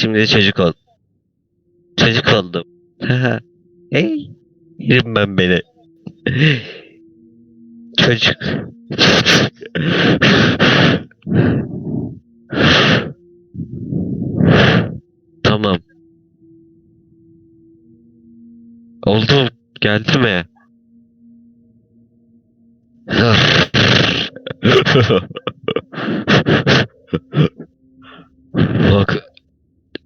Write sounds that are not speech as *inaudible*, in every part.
şimdi çocuk ol. Çocuk oldum. *laughs* hey. Yerim ben beni. *laughs* Çocuk. *laughs* tamam. Oldu. mu? Geldi mi? Bak.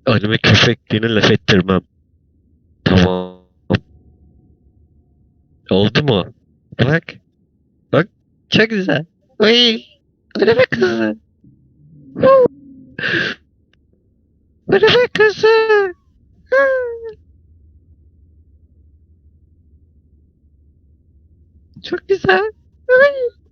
Anime köpekliğine laf ettirmem. Tamam. Oldu mu? Bak. Bak. Çok güzel. Uy. Anime kızı. Anime kızı. Çok güzel. Uy.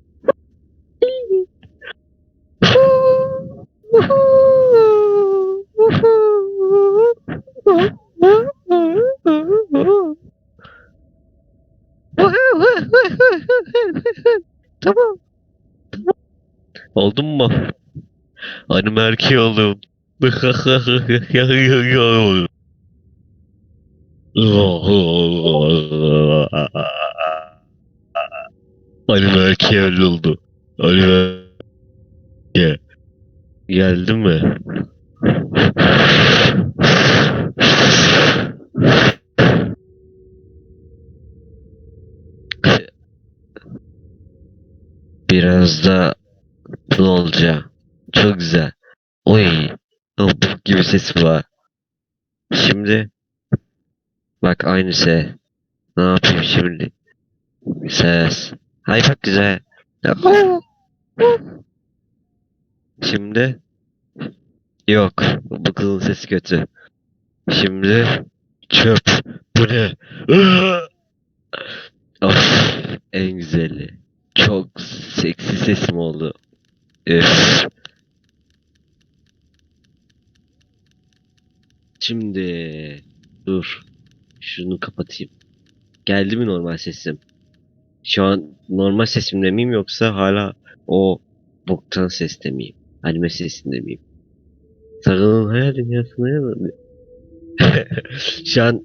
Tamam. Tamam. Oldun mu? Anime erkeği oldum. Anime erkeği oldu. Anime erkeği. Geldi mi? Biraz da bolca. Çok güzel. Oy. O bok gibi ses var. Şimdi bak aynı ses. Ne yapayım şimdi? Ses. Hay bak güzel. Şimdi yok. Bu kızın sesi kötü. Şimdi çöp. Bu ne? of. En güzeli. Çok seksi sesim oldu. Üf. Şimdi dur. Şunu kapatayım. Geldi mi normal sesim? Şu an normal sesimde miyim yoksa hala o boktan seste miyim? Anime sesinde miyim? Sakın hayal dünyasına yanılma. *laughs* Şu an